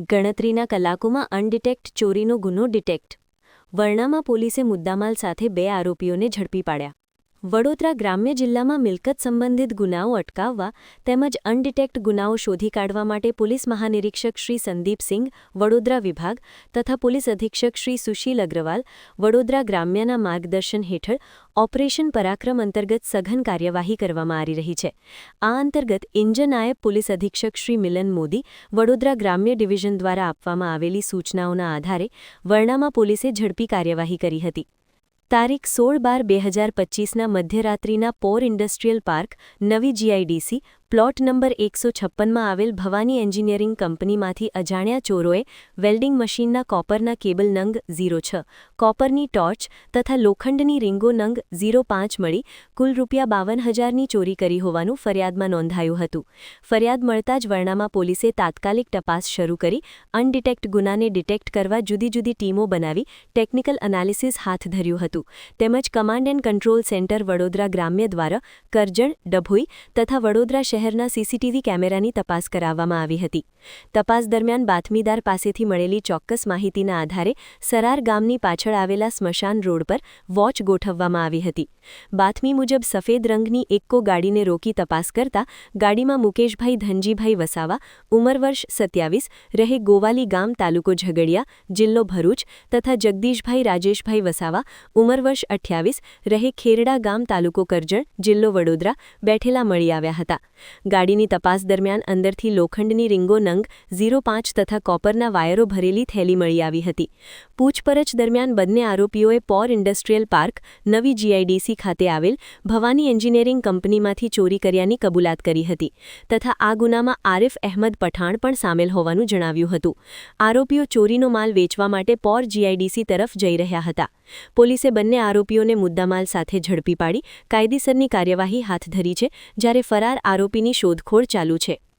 ગણતરીના કલાકોમાં અનડિટેક્ટ ચોરીનો ગુનો ડિટેક્ટ. વર્ણામાં પોલીસે મુદ્દામાલ સાથે બે આરોપીઓને ઝડપી પાડ્યા. વડોદરા ગ્રામ્ય જિલ્લામાં મિલકત સંબંધિત ગુનાઓ અટકાવવા તેમજ અનડિટેક્ટ ગુનાઓ શોધી કાઢવા માટે પોલીસ મહાનિરીક્ષક શ્રી સંદીપસિંહ વડોદરા વિભાગ તથા પોલીસ અધિક્ષક શ્રી સુશીલ અગ્રવાલ, વડોદરા ગ્રામ્યના માર્ગદર્શન હેઠળ ઓપરેશન પરાક્રમ અંતર્ગત સઘન કાર્યવાહી કરવામાં આવી રહી છે. આ અંતર્ગત ઇન્જનાયબ પોલીસ અધિક્ષક શ્રી મિલન મોદી, વડોદરા ગ્રામ્ય ડિવિઝન દ્વારા આપવામાં આવેલી સૂચનાઓના આધારે વર્ણામાં પોલીસે ઝડપી કાર્યવાહી કરી હતી. તારીખ સોળ બાર બે હજાર પચીસના મધ્યરાત્રિના પોર ઇન્ડસ્ટ્રીયલ પાર્ક નવી જીઆઈડીસી પ્લોટ નંબર એકસો છપ્પનમાં આવેલ ભવાની એન્જિનિયરિંગ કંપનીમાંથી અજાણ્યા ચોરોએ વેલ્ડિંગ મશીનના કોપરના કેબલ નંગ ઝીરો છ, કોપરની ટોર્ચ તથા લોખંડની રિંગો નંગ ઝીરો પાંચ મળી કુલ રૂપિયા બાવન હજારની ચોરી કરી હોવાનું ફરિયાદમાં નોંધાયું હતું. ફરિયાદ મળતા જ વર્ણામાં પોલીસે તાત્કાલિક તપાસ શરૂ કરી, અનડિટેક્ટ ગુનાને ડિટેક્ટ કરવા જુદી જુદી ટીમો બનાવી ટેકનિકલ એનાલિસિસ હાથ ધર્યું હતું. તેમજ command and control centre Vadodara ગ્રામ્ય દ્વારા કરજણ, ડભોઈ તથા વડોદરા શહેરના સીસીટીવી કેમેરાની તપાસ કરાવવામાં આવી હતી. તપાસ દરમિયાન બાતમીદાર પાસેથી મળેલી ચોક્કસ માહિતીના આધારે સરાર ગામની પાછળ આવેલા સ્મશાન રોડ પર વોચ ગોઠવવામાં આવી હતી. બાતમી મુજબ સફેદ રંગની એક્કો ગાડીને રોકી તપાસ કરતા ગાડીમાં મુકેશભાઈ, ધનજીભાઈ વસાવા, ઉંમર વર્ષ સત્યાવીસ, રહે ગોવાલી ગામ, તાલુકો ઝઘડિયા, જિલ્લો ભરૂચ તથા જગદીશભાઈ, રાજેશભાઈ વસાવા, ઉંમર વર્ષ અઠ્યાવીસ, રહે ખેરડા ગામ, તાલુકો કરજણ, જિલ્લો વડોદરા, બેઠેલા મળી આવ્યા હતા. ગાડીની તપાસ દરમિયાન અંદરથી લોખંડની રિંગો નંગ ઝીરો પાંચ તથા કોપરના વાયરો ભરેલી થેલી મળી આવી હતી. પૂછપરછ દરમિયાન બંને આરોપીઓએ પોર ઇન્ડસ્ટ્રીયલ પાર્ક, નવી જીઆઈડીસી ખાતે આવેલ ભવાની એન્જિનિયરિંગ કંપનીમાંથી ચોરી કર્યાની કબૂલાત કરી હતી તથા આ ગુનામાં આરિફ અહેમદ પઠાણ પણ સામેલ હોવાનું જણાવ્યું હતું. આરોપીઓ ચોરીનો માલ વેચવા માટે પોર જીઆઈડીસી તરફ જઈ રહ્યા હતા. પોલીસે બંને આરોપીઓને મુદ્દામાલ સાથે ઝડપી પાડી કાયદેસરની કાર્યવાહી હાથ ધરી છે, જ્યારે ફરાર આરોપીની શોધખોળ ચાલુ છે.